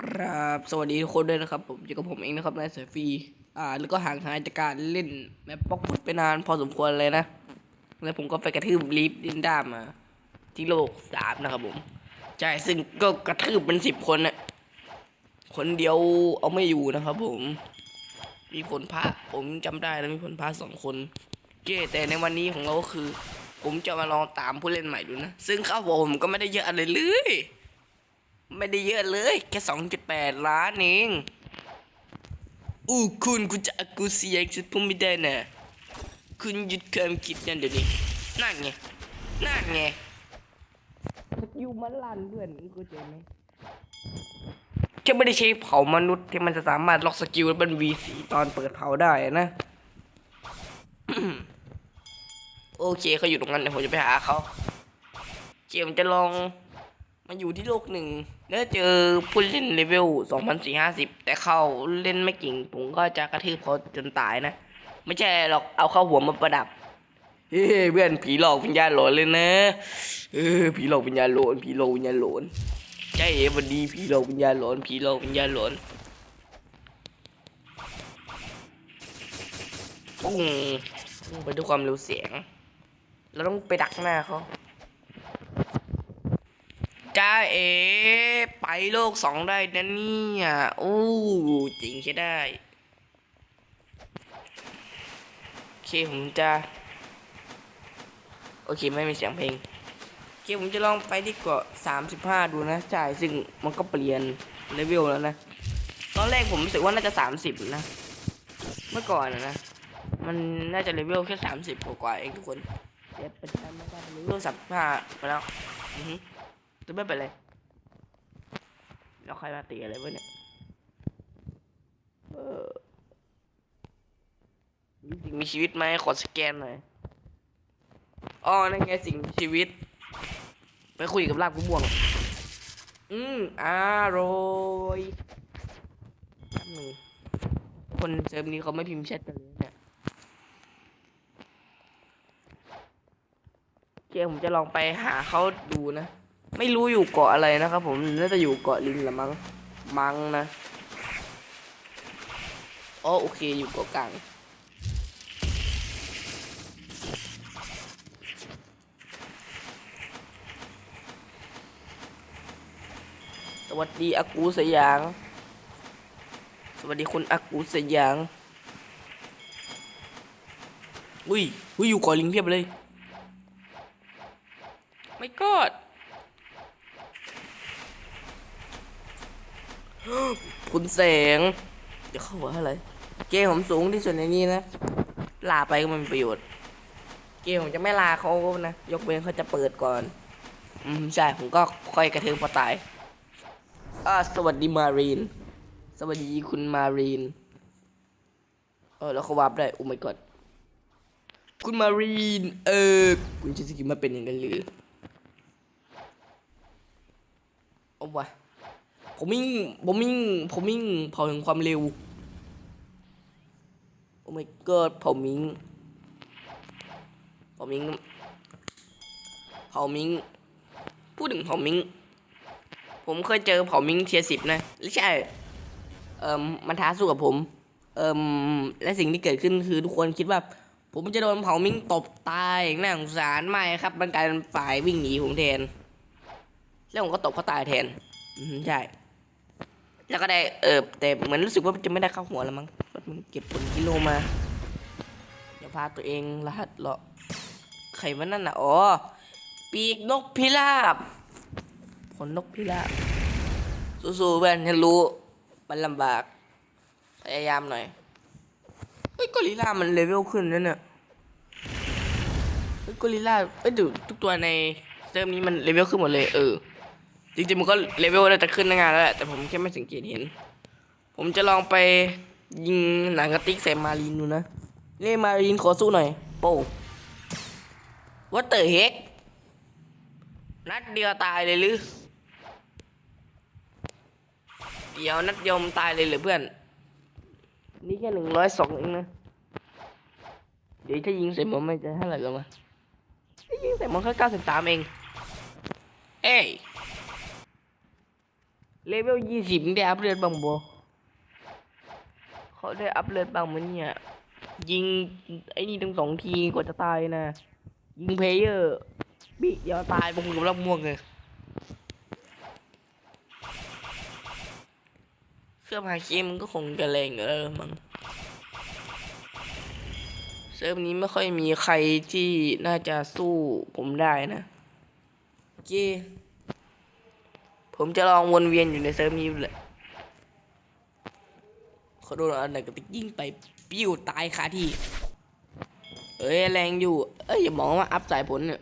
ครับ สวัสดีทุกคนด้วยนะครับ ผมอยู่กับผมเองนะครับนายสฟีอ่า แล้วก็ห่างหายจากการเล่นแมปป๊อกฟุตไปนานพอสมควรเลยนะ แล้วผมก็ไปกระทืบลิฟดินด้ามา ที่โลกสามนะครับผมใช่ซึ่งก็กระทืบเป็นสิบคนนะคนเดียวเอาไม่อยู่นะครับผม มีผลพระผมจำได้แล้วมีผลพระสองคนเก้แต่ในวันนี้ของเราก็คือ ผมจะมาลองตามผู้เล่นใหม่ดูนะ ซึ่งข้าวผมก็ไม่ได้เยอะอะไรเลย ไม่ได้เยอะเลย แค่สองจุดแปดล้านเองอู้คุณคุณจะกูเสียงชุดผมไม่ได้นะคุณหยุดความคิดนั่นเดี๋ยวนี้นั่นไงนั่นไงสกิลมันลันเพื่อนมึงเข้าใจไหมแค่ไม่ได้ใช้เผามนุษย์ที่มันจะสามารถล็อกสกิลแล้วเป็น V4 ตอนเปิดเผาได้นะ โอเคเขาอยู่ตรงนั้นเดี๋ยวผมจะไปหาเขาเกมจะลอง มาอยู่ที่โลกหนึ่ง แล้วเจอผู้เล่นเลเวลสองพันสี่ห้าสิบแต่เขาเล่นไม่เก่งผมก็จะกระทืบเขาจนตายนะ ไม่ใช่หรอกเอาเข้าหัวมาประดับ เฮ้ยเพื่อนผีหลอกวิญญาณหลอนเลยนะ เออผีหลอกวิญญาณหลอนผีหลอกวิญญาณหลอนใช่เอวันดีผีหลอกวิญญาณหลอนผีหลอกวิญญาณหลอนปุ้งไปด้วยความเร็วเสียง เราต้องไปดักหน้าเขา จ้าเอ ไปโลกสองได้นะเนี่ยโอ้จริงใช่ได้โอเคผมจะ โอเคไม่มีเสียงเพลงโอเคผมจะลองไปที่เกาะสามสิบห้าดูนะจ่ายซึ่งมันก็เปลี่ยนเลเวลแล้วนะ ตอนแรกผมรู้สึกว่าน่าจะสามสิบนะ เมื่อก่อนนะนะ มันน่าจะเลเวลแค่สามสิบกว่าเองทุกคนเดี๋ยวเป็นไม่ได้เลเวลสามสิบห้าไปแล้วอือ จะไม่เป็นไรแล้วใครมาตีอะไรวะเนี่ยเออสิ่งมีชีวิตไหมขอสแกนหน่อยอ๋อนั่นไงสิ่งมีชีวิต ไปคุยกับลาบกุ้ม่วง อืมอร่อยแป๊บหนึงคนเซิร์ฟนี้เขาไม่พิมพ์แชทกันเลยเนี่ยเกมผมจะลองไปหาเขาดูนะ ไม่รู้อยู่เกาะอะไรนะครับผมน่าจะอยู่เกาะลิงละมั้งมั้งนะอ๋อโอเคอยู่เกาะกลางสวัสดีอากูสยาง สวัสดีคุณอากูสยาง อุ้ย อุ้ยอยู่เกาะลิงเพียบเลย ไม่กอด คุณ แสง เดี๋ยวเข้าหัวอะไร เกมผมสูงที่สุดในนี้นะ ลาไปก็ไม่มีประโยชน์ เกมผมจะไม่ลาเขานะ ยกเว้นเขาจะเปิดก่อน อืมใช่ผมก็ค่อยกระเทือพอตายอ่าสวัสดีมารีน สวัสดีคุณมารีน เออแล้วเขาวาร์ปได้โอ้ my god คุณมารีน เออ คุณชิสกิมาเป็นอย่างนั้นหรือเอาวะ ผมมิ่งผมมิ่งผมมิ่งเผาถึงความเร็ว โอ้ my god เผามิงเผามิงเผามิงพูดถึงเผามิงผมเคยเจอเผามิงเทียสิบนะไม่ใช่ เอ่อมันท้าสู้กับผม เอ่อและสิ่งที่เกิดขึ้นคือทุกคนคิดว่า ผมจะโดนเผามิงตบตายน่าสงสารไม่ครับ มันกลายเป็นฝ่ายวิ่งหนีผมแทนแล้วผมก็ตบเขาตายแทน ใช่ แล้วก็ได้เออแต่เหมือนรู้สึกว่าจะไม่ได้เข้าหัวแล้วมั้งมันเก็บผลกิโลมาอย่าพาตัวเองรหัสเหรอใครวะนั่นน่ะอ๋อปีกนกพิราบขนนกพิราบสู้ๆเพื่อนฉันรู้มันลำบาก พยายามหน่อยเฮ้ยกอริลลามันเลเวลขึ้นแล้วเนี่ยเฮ้ยกอริลลาเอ้ยดูทุกตัวในเซิร์ฟนี้มันเลเวลขึ้นหมดเลยเออ จริงๆมันก็เลเวลน่าจะขึ้นตั้งานแล้วแหละแต่ผมแค่ไม่สังเกตเห็น ผมจะลองไปยิงหนังกระติกใส่มารีนดูนะเล่มารีนขอสู้หน่อย โป้วัตเตอร์เฮกนัดเดียวตายเลยหรือเดี๋ยวนัดเดียวมนตายเลยเหรือเพื่อน นี่แค่หนึ่งร้อยสองเองนะ เดี๋ยวถ้ายิงใส่มันไม่จะเท่าไหร่กันมาถ้ายิงใส่มันแค่เก้าสิบสามเอง เอ้ย เลเวลยี่สิบได้อัพเลือดบ้างบ่เขาได้อัพเลือดบ้างมั้ยเนี่ย ยิงไอ้นี่ทั้งสองทีกว่าจะตายนะ ยิงเพลเยอร์บิเดียวตายบงกับรับม่วงเลยเครื่องหาเคมันก็คงจะแรงอยู่แล้วมั้งเซิร์ฟนี้ไม่ค่อยมีใครที่น่าจะสู้ผมได้นะโอเค ผมจะลองวนเวียนอยู่ในเซิร์ฟนี้แหละเขาโดนอันไหนก็ไปยิงไปปิ้วตายคาที่ เอ้ยแรงอยู่ เอ้ยอย่ามองว่าอัพสายผลเนี่ย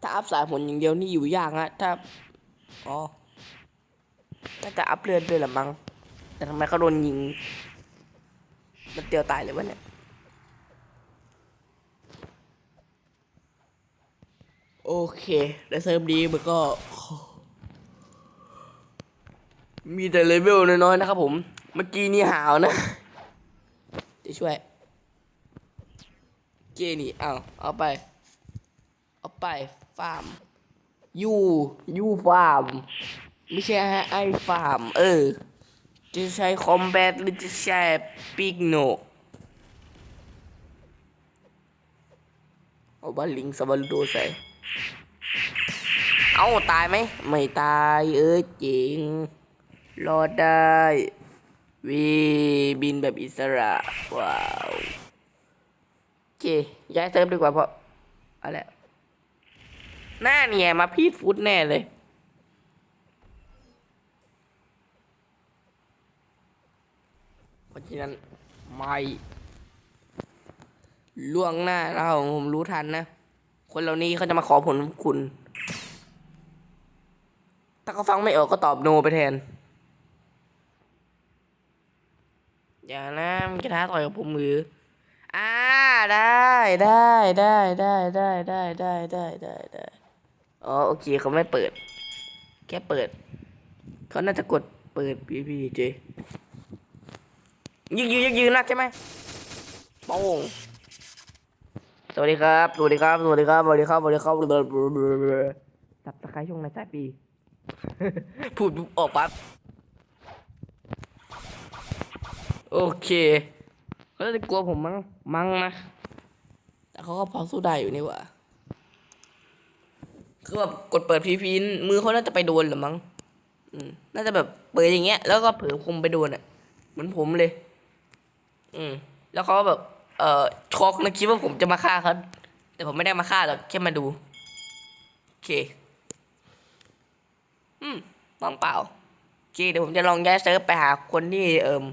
ถ้าอัพสายผลอย่างเดียวนี่อยู่ยากนะถ้า อ๋อน่าจะอัพเลือดด้วยละมั้ง แต่ทำไมเขาโดนยิงมันเตียวตายเลยวะเนี่ย โอเคแต่เซิร์ฟนี้มันก็ มีแต่เลเวลน้อยๆนะครับผม เมื่อกี้นี่หาวนะ จะช่วยเจนี่เอาเอาไป เอาไป ฟาร์ม ยูยูฟาร์ม ไม่ใช่ฮะไอฟาร์ม เออ จะใช้คอมแบทหรือจะใช้ปิกโนเอาบ้าลิงสวรรค์โดใส่ เอาตายไหม ไม่ตาย เออเจ๋ง รอดได้ วีบินแบบอิสระ ว้าวโอเค ย้ายเซิร์ฟดีกว่าเพราะอะไรหน้าเนี่ยมาพีดฟุตแน่เลยเพราะฉะนั้นไม่ล่วงหน้าเราผมรู้ทันนะ คนเหล่านี้เขาจะมาขอผลคุณ ถ้าเขาฟังไม่ออกก็ตอบโนไปแทน อย่านะมันจะท้าต่อยกับผมมืออ่าได้ได้ได้ได้ได้ได้ได้ได้ได้ได้อ๋อโอเคเขาไม่เปิด แค่เปิด เขาน่าจะกดเปิดพีพีเจยิงยืนยิงยืนนักใช่ไหมโป้งสวัสดีครับสวัสดีครับสวัสดีครับสวัสดีครับสวัสดีครับสับตะไคร้ช่วงในสายปีพูดออกปั๊บ โอเคเขาจะกลัวผมมั้งมั้งนะแต่เขาก็พอสู้ได้อยู่นี่หว่าคือแบบกดเปิดพีพีมือเขาน่าจะไปโดนหรือมั้งอืมน่าจะแบบเปิดอย่างเงี้ย แล้วก็เผลอคมไปโดนอะเหมือนผมเลย อืม แล้วเขาแบบ เอ่อช็อกนะคิดว่าผมจะมาฆ่าเขาแต่ผมไม่ได้มาฆ่าหรอกแค่มาดูโอเค อืมว่างเปล่าโอเคเดี๋ยวผมจะลองย้ายเซิร์ฟไปหาคนที่เอ่ม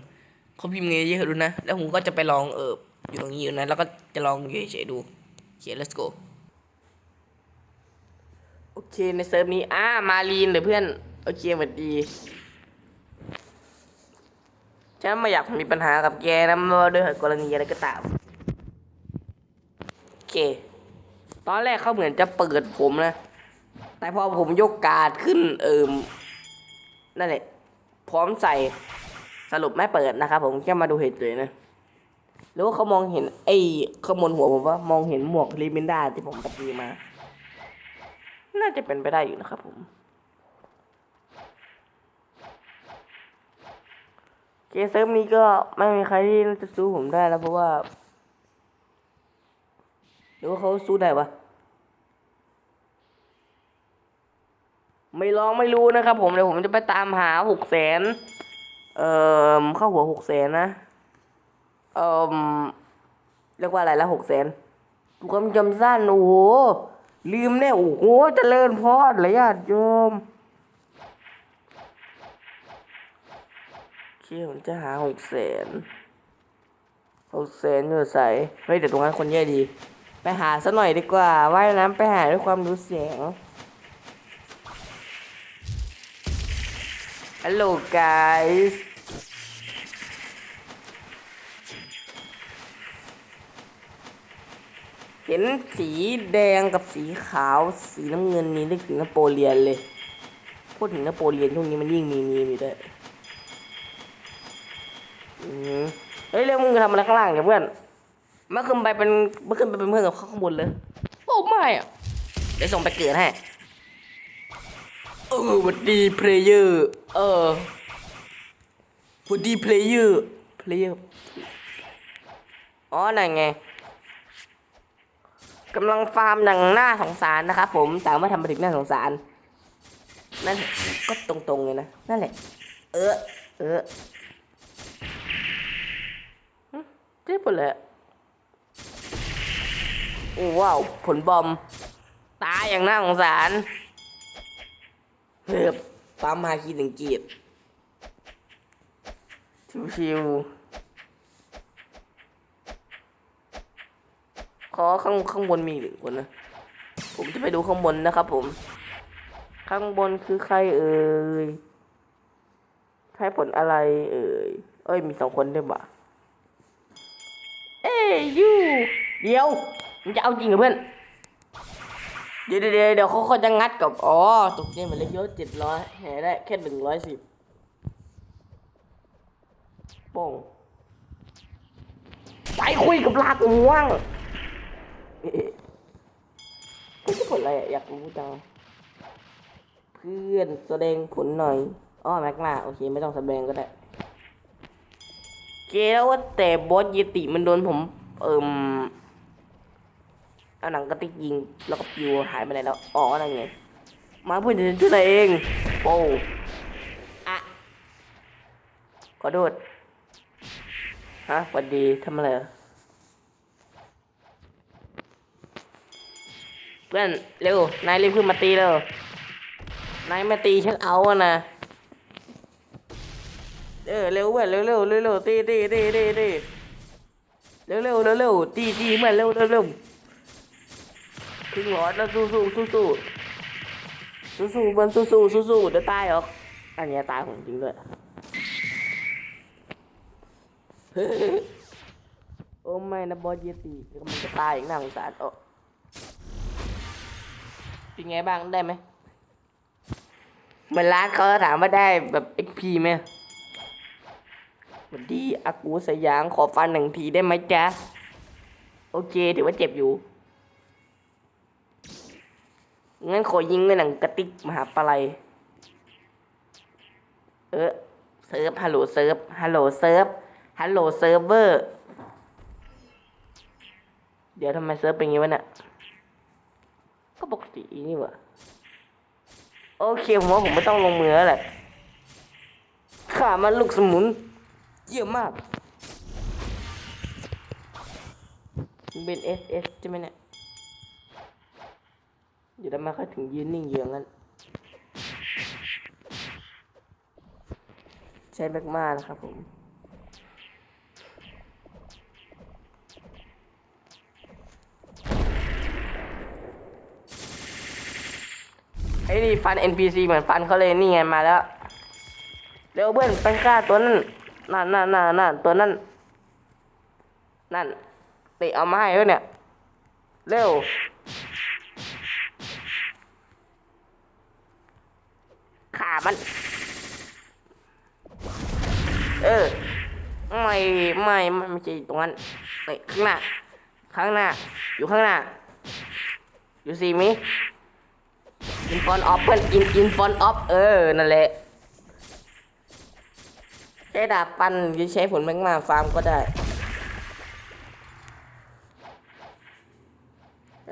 เขาพิมพ์เงี้ยเยอะดูนะ แล้วผมก็จะไปลองเอออยู่ตรงนี้อยู่นะ แล้วก็จะลองอยู่เฉยๆดูโอเค let's go โอเคในเซิร์ฟนี้อ่ามาลีนเลยเพื่อน โอเคสวัสดีฉันไม่อยากมีปัญหากับแกนะไม่ว่าด้วยกรณีอะไรก็ตามโอเค ตอนแรกเขาเหมือนจะเปิดผมนะ แต่พอผมยกการ์ดขึ้นเอิมนั่นแหละพร้อมใส่ สรุปไม่เปิดนะครับผมแค่มาดูเหตุเลยนะหรือว่าเขามองเห็นไอ้ขางบวนหัวผมว่ามองเห็นหมวกลิมินดาที่ผมปตีมา น่าจะเป็นไปได้อยู่นะครับผมเคเซิร์ฟนี้ก็ไม่มีใครที่จะสู้ผมได้แล้วเพราะว่า หรือว่าเขาสู้ได้ปะไม่ลองไม่รู้นะครับผมเดี๋ยวผมจะไปตามหาหกแสน เอ่อเข้าหัวหกแสนนะเอ่อเรียกว่าอะไรละหกแสนความจำสั้นโอ้โหลืมแน่โอ้โหเจริญพรเลยญาติโยมโอเคผมจะหาหกแสนหกแสนอยู่ใส่เฮ้ยแต่ตรงนั้นคนแย่ดี ไปหาซะหน่อยดีกว่าว่ายน้ำไปหาด้วยความรู้เสียง ฮัลโหล guys เห็นสีแดงกับสีขาวสีน้ำเงินนี้นึกถึงนโปเลียนเลย พูดถึงนโปเลียนช่วงนี้มันยิ่งมีมีมีด้วยอืมเฮ้ยเรื่องมึงจะทำอะไรข้างล่างเนี่ยเพื่อนเมื่อขึ้นไปเป็นเมื่อขึ้นไปเป็นเพื่อนกับเขาข้างบนเลย โอ้ไม่อะเดี๋ยวส่งไปเกิดให้เอออหวัดดีเพลเยอร์ เออหวัดดีเพลเยอร์ เพลเยอร์ อ๋อ นั่นไงกำลังฟาร์มหนังหน้าสงสารนะครับผมสามารถทำมาถึงหน้าสงสาร นั่นก็ตรงๆเลยนะ นั่นแหละ เออ เออหึเจ็บหมดเลยอะโอ้ว้าว ผลบอม ตายอย่างน่าสงสาร เฮือบปั๊มฮาคีถึงกีบชิวๆขอข้างข้างบนมีหนึ่งคนนะ ผมจะไปดูข้างบนนะครับผม ข้างบนคือใครเอ่ยใช้ผลอะไรเอ่ย เอ้ยมีสองคนด้วยบ่ะเอ้ยยูเดี๋ยวมึงจะเอาจริงเหรอเพื่อน เดี๋ยวเดี๋ยวเดี๋ยวเขาเขาจะงัดกับ อ๋อตกเกมมันเลยเยอะเจ็ดร้อยแห่ได้แค่หนึ่งร้อยสิบโป้งไปคุยกับลากง่วงเอ๊ะเอ๊ะจะผลอะไรอะอยากรู้จังเพื่อนแสดงผลหน่อยอ๋อแม็กมาโอเคไม่ต้องแสดงก็ได้เกแล้วว่าแต่บอสเยติมันโดนผม เอิ่ม เอาหนังกระติกยิงแล้วก็ปลิวหายไปไหนแล้วอ๋อนั่นไงมาเพื่อนจะช่วยเองโป้อะขอโทษฮะสวัสดีทำอะไรเหรอเพื่อนเร็วนายรีบขึ้นมาตีเร็วนายมาตีฉันเอาอะนะเออเร็วเว้ยเร็วเร็วเร็วเร็วตีตีตีตีตีเร็วเร็วเร็วเร็วตีตีเมื่อเร็วเร็วเร็ว ครึ่งหลอดแล้วสู้สู้สู้สู้สู้สู้มันสู้สู้สู้สู้เดี๋ยวตายหรอกอันนี้ตายของจริงด้วยโอ้ไม่นะบอสเยติกำลังจะตายอีกน่าสงสารโอ้เป็นไงบ้างได้ไหมเหมือนร้านเขาถามว่าได้แบบ XP ไหมสวัสดีอากูสยางขอฟันหนึ่งทีได้ไหมจ๊ะ โอเค ถือว่าเจ็บอยู่ งั้นขอยิงในหนังกระติกมหาปลัยเออเซิร์ฟฮัลโหลเซิร์ฟฮัลโหลเซิร์ฟฮัลโหลเซิร์ฟเวอร์เดี๋ยวทำไมเซิร์ฟเป็นอย่างนี้วะเนี่ยก็ปกตินี่หวะโอเคผมว่าผมไม่ต้องลงมือแล้วแหละข่ามันลูกสมุน เยี่ยมมาก เป็นเอสเอสใช่ไหมเนี่ย เดี๋ยวทำไมเขาถึงยืนนิ่งอยู่องนั้นใช้แบกมานะครับผมไอ้นี่ฟัน NPC เหมือนฟันเขาเลยนี่ไงมาแล้ว เร็วเพื่อนไปฆ่าตัวนั้นนั่นนั่นนั่นนั่นตัวนั้นนั่นติเอามาให้ด้วยเนี่ย เร็ว ขา มัน เออ ไม่ไม่ไม่ไม่ใช่ตรงนั้นเอ้ยข้างหน้า ข้างหน้า อยู่ข้างหน้า อยู่ซีมิอินฟอนออฟเพื่อนอินอินฟอนออฟเออ นั่นแหละใช้ดาบฟันหรือใช้ผลแมงมาฟาร์มก็ได้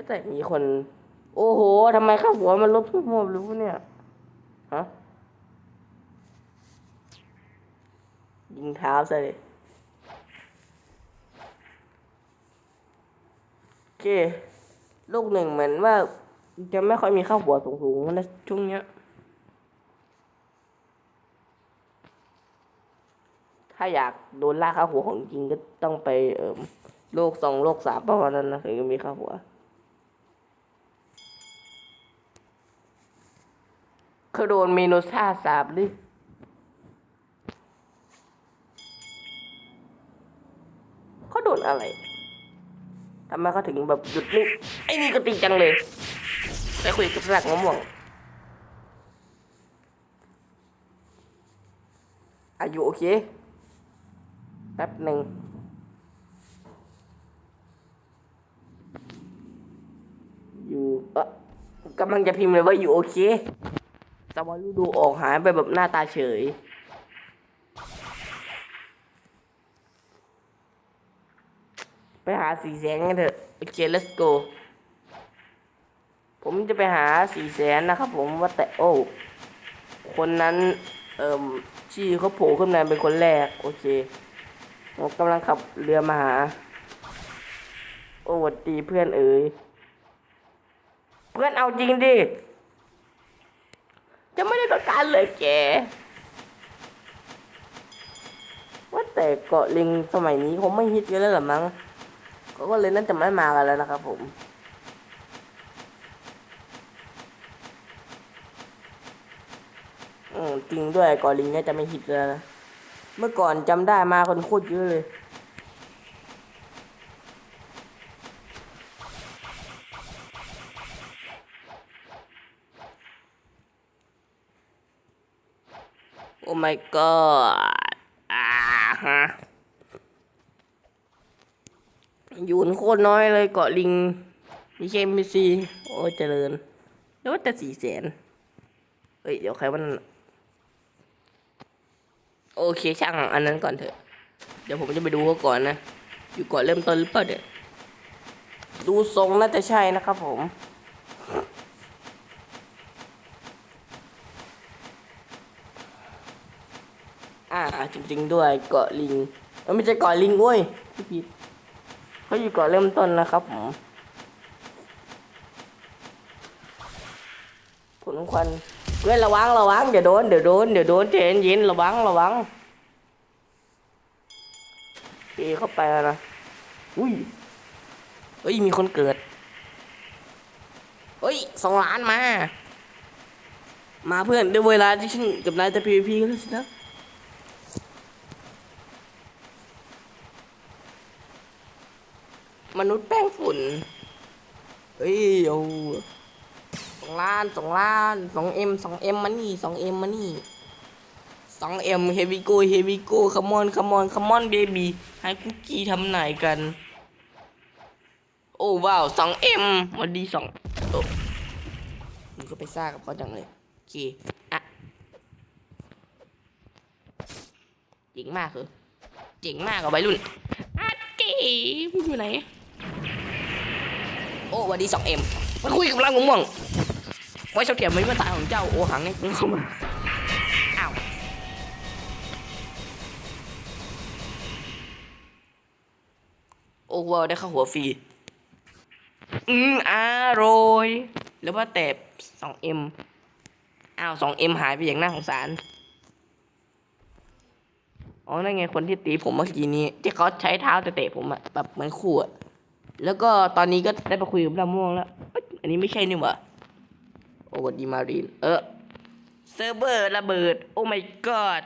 แต่มีคน โอ้โหทำไมข้าหัวมันลบทุกมวรู้เนี่ยฮะ ยิงเท้าซะเลยโอเค ลูกหนึ่งเหมือนว่า จะไม่ค่อยมีข้าวหัวสูงๆนะช่วงเนี้ย ถ้าอยากโดนลากข้าวหัวของจริงก็ต้องไปเอ่มโลกสองโลกสามประมาณนั้นนะถึงจะมีข้าวหัวเขาโดนเมนูซ่าสาบหรือ นอะไรทำไมเขาถึงแบบหยุดนิ่งไอ้นี่ก็ติงจังเลยไปคุยกับสลักมะม่วง อายุโอเค แป๊บหนึ่งอยู่เออกำลังจะพิมพ์เลยว่าอยู่โอเคสวารูดูออกหายไปแบบหน้าตาเฉย ไปหาสีแสงกันเถอะโอเค let's go ผมจะไปหาสี่แสนนะครับ ผมว่าแต่โอ้ คนนั้น เอ่มชื่อเขาโผล่ขึ้นมาเป็นคนแรก โอเคผมกำลังขับเรือมาหา โอ้วัดดีเพื่อนเอ๋ยเพื่อนเอาจริงดิ จะไม่ได้ต้องการเลยแกว่าแต่เกาะลิงสมัยนี้คงไม่ฮิตกันแล้วหรอมั้ง ก็เลยน่าจะไม่มากันแล้วนะครับผมอืมจริงด้วยเกาะลิงเนี่ยจะไม่ฮิตแล้วนะ เมื่อก่อนจำได้มาคนโคตรเยอะเลย โอ้ my god อ่าฮะ ยู่นโคตรน้อยเลยเกาะลิงมีเคมีซีโอ้ยเจริญแล้วว่าแต่สี่แสนเฮ้ยเดี๋ยวใครวันโอเคช่างอันนั้นก่อนเถอะ เดี๋ยวผมจะไปดูเขาก่อนนะ อยู่ก่อนเริ่มต้นหรือเปล่าเดี๋ยวดูทรงน่าจะใช่นะครับผมอ่าจริงๆด้วยเกาะลิงเอ้ยไม่ใช่เกาะลิงเว้ยพี่ เขาอยู่เกาะเริ่มต้นนะครับผมผลควันเว้ยระวังระวังเดี๋ยวโดนเดี๋ยวโดนเดี๋ยวโดนเจนเย็นระวังระวังปีเข้าไปแล้วนะอุ้ยเฮ้ยมีคนเกิดเฮ้ยสองล้านมา มาเพื่อนด้เวลาที่ฉันกับนายจะพีพีกันแล้วสินะ มนุษย์แป้งฝุ่น เฮ้ยโอ้สองล้านสองล้านสองเอ็มสองเอ็มมานี่สองเอ็มมานี่สองเอ็มเฮวิโกเฮวิโกคัมมอนคัมมอนคัมมอนเบบี้ให้คุกกี้ทำไหนกัน โอ้ว้าวสองเอ็มวันดีสองโอ้มึงก็ไปซ่ากับเขาจังเลยโอเคอะเจ๋งมากคือเจ๋งมากกับวัยรุ่นอาเก๋อยู่ไหน โอ้วันดีสองเอ็มมาคุยกับเรางม่วง ไว้เฉลี่ยไม่มาตายของเจ้าโอหังนี่เข้ามาอ้าวโอ้ว้าวได้เข้าหัวฟรีอืมอร่อยแล้วว่าแต่สองเอ็มอ้าวสองเอ็มหายไปอย่างน่าสงสารอ๋อนั่นไงคนที่ตีผมเมื่อกี้นี้ ที่เขาใช้เท้าจะเตะผมอะแบบเหมือนขู่อะแล้วก็ตอนนี้ก็ได้ไปคุยกับลำม่วงแล้วเอ้ยอันนี้ไม่ใช่นี่หว่า โอ้วัสดีมารีนเออเซิร์ฟเวอร์ระเบิด โอ้ my god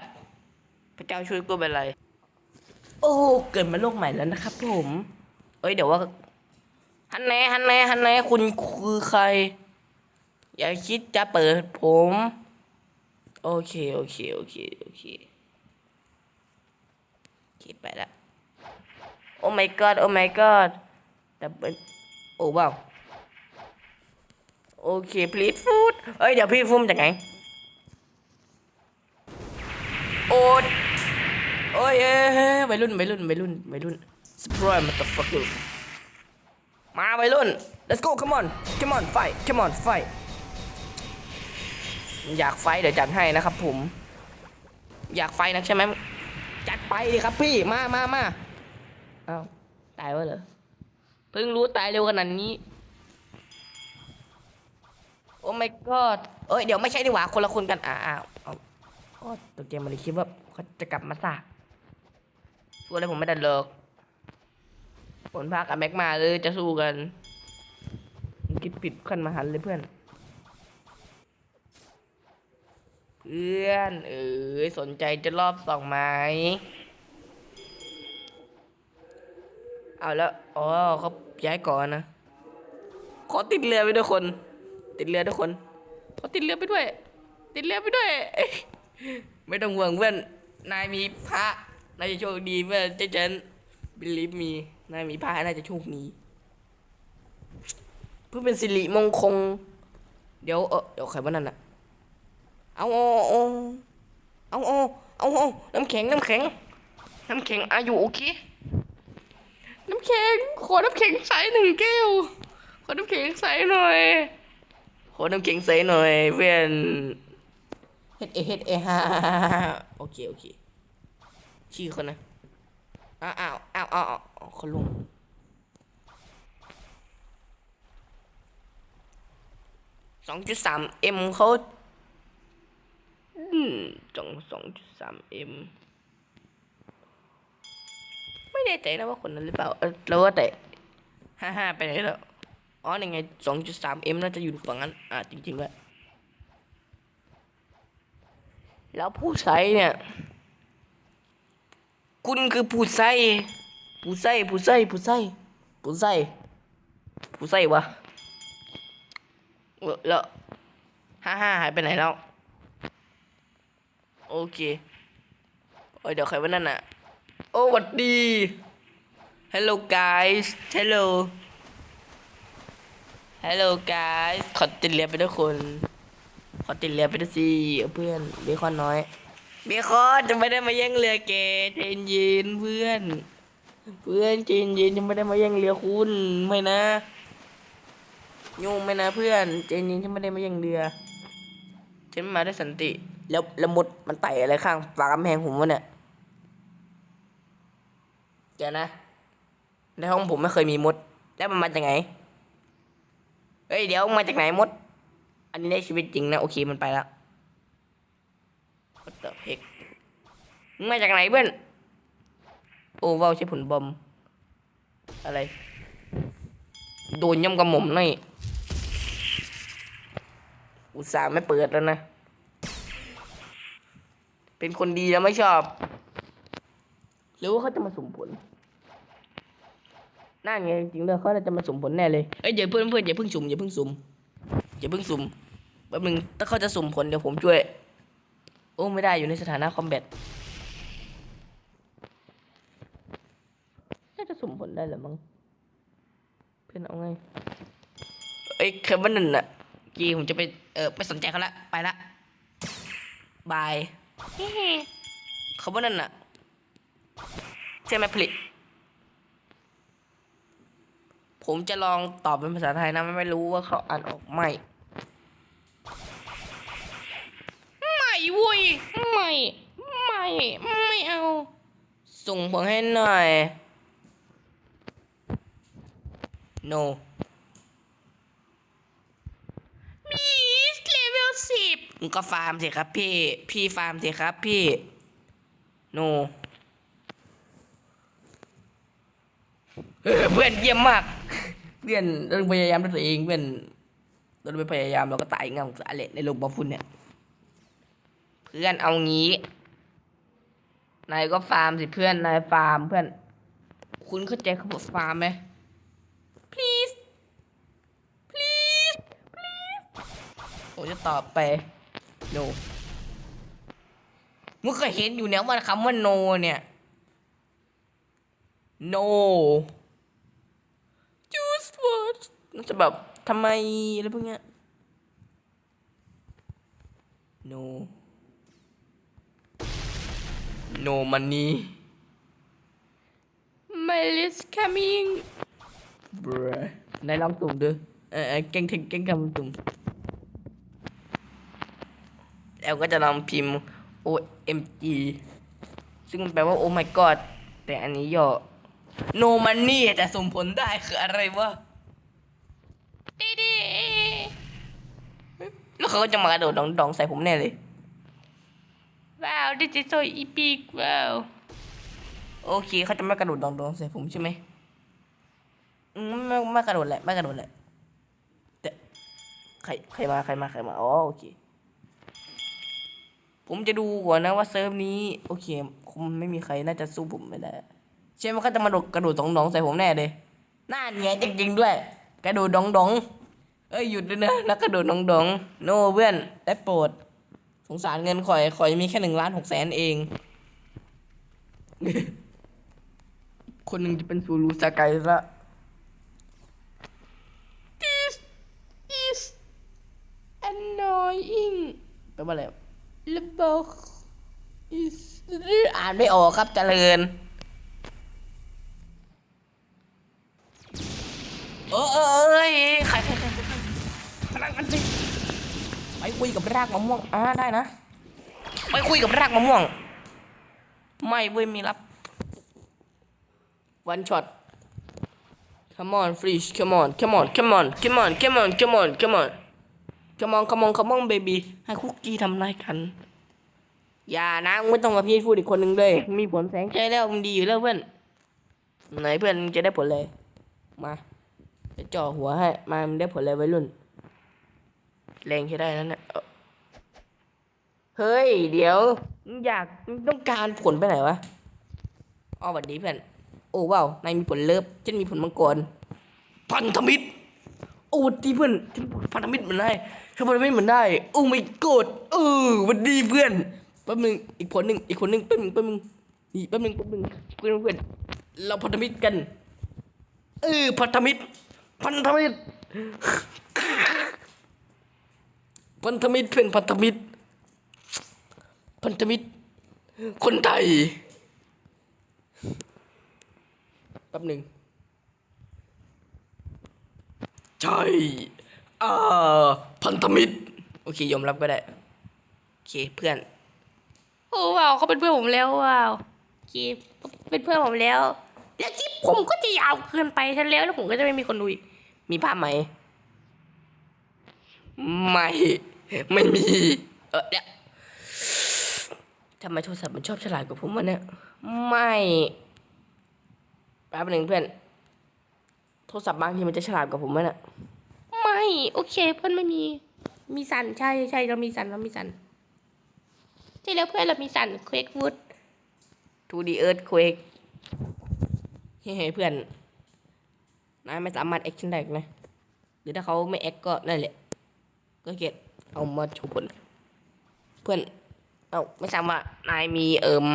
พระเจ้าช่วยกูเป็นไร โอ้เกิดมาโลกใหม่แล้วนะครับผม เอ้ยเดี๋ยวว่าฮันแน่ฮันแน่ฮันแน่คุณคือใคร อย่าคิดจะเปิดผม โอเค โอเค โอเค โอเคคิดไปแล้วโอ้ my god โอ้ my god แต่เป็นโอ้ว้าว โอเค please food เอ้ย เดี๋ยวพี่ฟุ้มจากไหน โอ้ยโอ้ยเอ้ยวัยรุ่นวัยรุ่นวัยรุ่นวัยรุ่น surprise motherfucker มาวัยรุ่น let's go come on come on fight come on fight อยากไฟเดี๋ยวจัดให้นะครับผม อยากไฟนักใช่ไหมจัดไปดิครับพี่มามามาเอ้าตายวะเหรอเพิ่งรู้ตายเร็วขนาดนี้ อ้ my god เอ้ยเดี๋ยวไม่ใช่ดีกว่าคนละคนกันอ่าอ้าวเอาโอ้ตัวเกมมันเลยคิดว่าเขาจะกลับมาซากพูดอะไรผมไม่ได้เลิกผลพากับแม็กมาเลยจะสู้กันคิดผิดขั้นมาหันเลยเพื่อน เพื่อนเอ๋ยสนใจจะรอบสองไหมเอาแล้วอ๋อเขาย้ายก่อนนะ ขอติดเรือไปด้วยคน ติดเรือด้วยคนขอติดเรือไปด้วย ติดเรือไปด้วย ไม่ต้องห่วงเพื่อนนายมีพระนายจะโชคดีเพื่อนเจ๊เจนบิลีฟมีนายมีพระนายจะโชคดีเพื่อเป็นสิริมงคลเดี๋ยวเออเดี๋ยวใครว่านั่นน่ะเอาเอาเอาเอาเอาเอาเอาน้ำแข็งน้ำแข็งน้ำแข็งอายุโอเคน้ำแข็งขอน้ำแข็งใสหนึ่งแก้วขอน้ำแข็งใสหน่อย ขอน้ำแข็งใสหน่อยเพื่อนเฮ็ดเอเฮ็ดเอฮ่าโอเคโอเคชื่อเขานะอ้าวอ้าวอ้าวอ้าวอ้าวเขาลงสองจุดสามเอ็มเขาอืมสองสองจุดสามเอ็มไม่แน่ใจนะว่าคนนั้นหรือเปล่า เออแล้วว่าแต่ห้าห้าไปไหนแล้ว อ๋อยังไงสองจุดสามเอ็มน่าจะอยู่ฝั่งนั้น อ่าจริงๆแล้วแล้วผู้ใช้เนี่ย คุณคือผู้ใช้ผู้ใช้ผู้ใช้ผู้ใช้ผู้ใช้ผู้ใช้วะเออแล้วห้าห้าหายไปไหนแล้ว โอเคโอ้ยเดี๋ยวใครว่านั่นน่ะ โอ้หวัดดี Hello guys Hello Hello guys ขอติดเรียนไปด้วยคน ขอติดเรียนไปด้วยสิเพื่อนเบคอนน้อยเบคอนจะไม่ได้มาแย่งเรือแกใจเย็นเพื่อน เพื่อนใจเย็นจะไม่ได้มาแย่งเรือคุณไม่นะยุ่งไหมนะเพื่อนเจนยิงฉันไม่ได้มาแย่งเรือฉันมาด้วยสันติ แล้วแล้วมดมันไต่อะไรข้างฝากำแพงผมวะเนี่ยเดี๋ยวนะในห้องผมไม่เคยมีมด แล้วมันมาจากไหน เฮ้ยเดี๋ยวมาจากไหนมด อันนี้ในชีวิตจริงนะโอเคมันไปแล้ว What the heck มึงมาจากไหนเพื่อนโอ้ว้าวใช่ผลบอม อะไร โดนย่ำกระหม่อมหน่อยอุตส่าห์ไม่เปิดแล้วนะ เป็นคนดีแล้วไม่ชอบ หรือว่าเขาจะมาสุ่มผล นั่นไงจริงๆเลยเขาน่าจะมาสุ่มผลแน่เลยเอ้ยอย่าเพื่อนเพื่อนอย่าเพิ่งสุ่มอย่าเพิ่งสุ่มอย่าเพิ่งสุ่มแป๊บนึงถ้าเขาจะสุ่มผลเดี๋ยวผมช่วย โอ้ไม่ได้อยู่ในสถานะคอมแบทน่าจะสุ่มผลได้เหรือมั้งเพื่อนเอาไงเอ้ยเคบันนั่นน่ะกีผมจะไปเออไปสนใจเขาละไปละบายเขาบันนั่นน่ะใช่ไหมผลิต ผมจะลองตอบเป็นภาษาไทยนะไม่รู้ว่าเขาอ่านออกไหมไม่เวุ้ยไม่ไม่ไม่เอา ส่งผมให้หน่อย no มีเลเวลสิบก็ฟาร์มสิครับพี่ พี่ฟาร์มสิครับพี่ no เออเพื่อนเยี่ยมมาก เพื่อนเราพยายามด้วยตัวเองเพื่อนเราไปพยายามเราก็ตายเงาสาเละในโลกบอฟุนเนี่ย เพื่อนเอางี้นายก็ฟาร์มสิเพื่อนนายฟาร์มเพื่อน คุณเข้าใจคำว่าฟาร์มไหม please please please ผมจะตอบไป no มึงเคยเห็นอยู่เนี่ยว่าคำว่า no เนี่ย no what มันจะแบบทำไมอะไรพวกเนี้ย no no money my list coming บรนายลองตุ่มดูเออเออเก่งถึงเก่งคำตุ่มแล้วก็จะลองพิมพ์ OMG ซึ่งมันแปลว่า Oh my god แต่อันนี้ย่อ No money แต่ส่งผลได้คืออะไรวะแล้ว เขาก็จะมากระโดดดองดองๆใส่ผมแน่เลย ว้าว this is so epic ว้าว โอเคเขาจะไม่กระโดดดองดองๆใส่ผมใช่ไหมอืมไม่ไม่กระโดดแหละไม่กระโดดแหละแต่ใครใครมาใครมาใครมาอ๋อโอเค ผมจะดูก่อนนะว่าเซิร์ฟนี้ โอเคคงไม่มีใครน่าจะสู้ผมไม่ได้ใช่ไหมเขาจะมาโดดกระโดดดองดองๆใส่ผมแน่เลยน่าไงจริงๆด้วย กระโดดดองดองๆ เอ้ยหยุดด้วยนะนักกระโดดดองดองๆโนเพื่อนได้โปรด สงสารเงินข่อยข่อยมีแค่หนึ่งล้านหกแสนเอง คนหนึ่งจะเป็นซูรูซากายละ This is annoying แปลว่าอะไรระบอกอ่านไม่ออกครับเจริญเออเออเอ้ยใครใครใครใคร พลังกันสิไปคุยกับรากมะม่วงอ่าได้นะ ไปคุยกับรากมะม่วง ไม่เว้ยมีรับ one shot come on freeze come on come on come on come on come on come on come on come on come on come on baby ให้คุกกี้ทำไรกัน อย่านะมึงไม่ต้องมาพี่พูดอีกคนหนึ่งเลยมีผลแสงใจแล้วมันดีอยู่แล้วเพื่อนไหนเพื่อนมึงจะได้ผลเลยมาจะจ่อหัวให้มามันได้ผลเลยวัยรุ่น แรงใช้ได้นั่นแหละเอ้าเฮ้ย เดี๋ยวอยากต้องการผลไปไหนวะอ๋อวัสดีเพื่อนโอ้ว้าวนายมีผลเลิฟฉันมีผลมังกรพันธมิตรโอ้ดีเพื่อนฉันพันธมิตรมันได้ฉันพันธมิตรมันได้ โอ้ไม่กดเออวันดีเพื่อนแป๊บนึงอีกผลหนึ่งอีกคนหนึ่งแป๊บนึงแป๊บนึงนี่แป๊บนึงแป๊บนึงเพื่อนเพื่อนเราพันธมิตรกัน เออพันธมิตรพันธมิตร พันธมิตรเพื่อนพันธมิตร พันธมิตร คนไทยแป๊บหนึ่งใช่อ่าพันธมิตร โอเคยอมรับก็ได้ โอเคเพื่อน โอ้ว้าวเขาเป็นเพื่อนผมแล้วว้าวคลิปเป็นเพื่อนผมแล้ว แล้วคลิปผมก็จะยาวเกินไปทันแล้วแล้วผมก็จะไม่มีคนดูอีกมีภาพไหมไม่ ไม่มี เออเดี๋ยทำไมโทรศัพท์มันชอบฉลาดกว่าผมวะเนี่ย ไม่แป๊บหนึ่งเพื่อน โทรศัพท์บางทีมันจะฉลาดกว่าผมวะเนี่ยไม่ โอเค เพื่อนไม่มี มีสันใช่ใช่เรามีสันเรามีสันใช่แล้วเพื่อนเรามีสันเควกวูดทูดีเอิร์ธเควกเฮ้เพื่อนนายไม่สามารถแอคชั่นได้นะหรือถ้าเขาไม่แอคก็นั่นแหละก็เก็ต เอามาโชว์ผลเพื่อน เอ้าไม่ทราบว่านายมีเอิม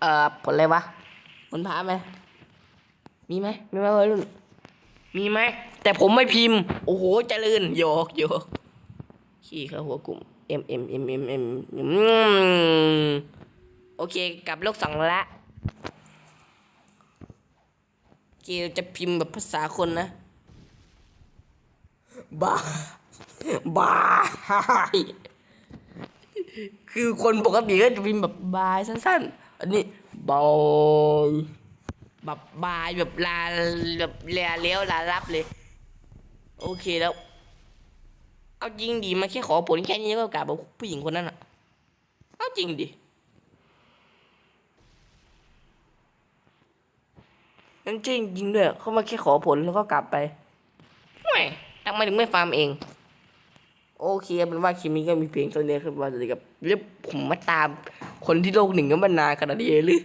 เอ่อผลอะไรวะผลพาไหมมีไหมมีไหมวัยรุ่นมีไหมแต่ผมไม่พิมพ์ โอ้โหเจริญโยกโยกขี้เข้าหัวกลุ่ม M M M M M อืมโอเคกลับโลกสองละเกลจะพิมพ์แบบภาษาคนนะบ้า บายคือคนปกติก็จะพิมพ์แบบบายสั้น ๆ อันนี้บายแบบบายแบบลาแบบเลียเลี้ยวลาลับเลย โอเคแล้ว เอาจริงดีมาแค่ขอผลแค่นี้ก็กลายเป็นผู้หญิงคนนั้นอะเอาจริงดินั่นจริงจริงด้วยเขามาแค่ขอผลแล้วก็กลับไปไม่ทำไมถึงไม่ฟาร์มเอง โอเคเป็นว่าคลิปนี้ก็มีเพียงเท่านี้ครับว่าจะกับเรียกผมมาตามคนที่โลกหนึ่งก็มานานขนาดนี้เลยหรือ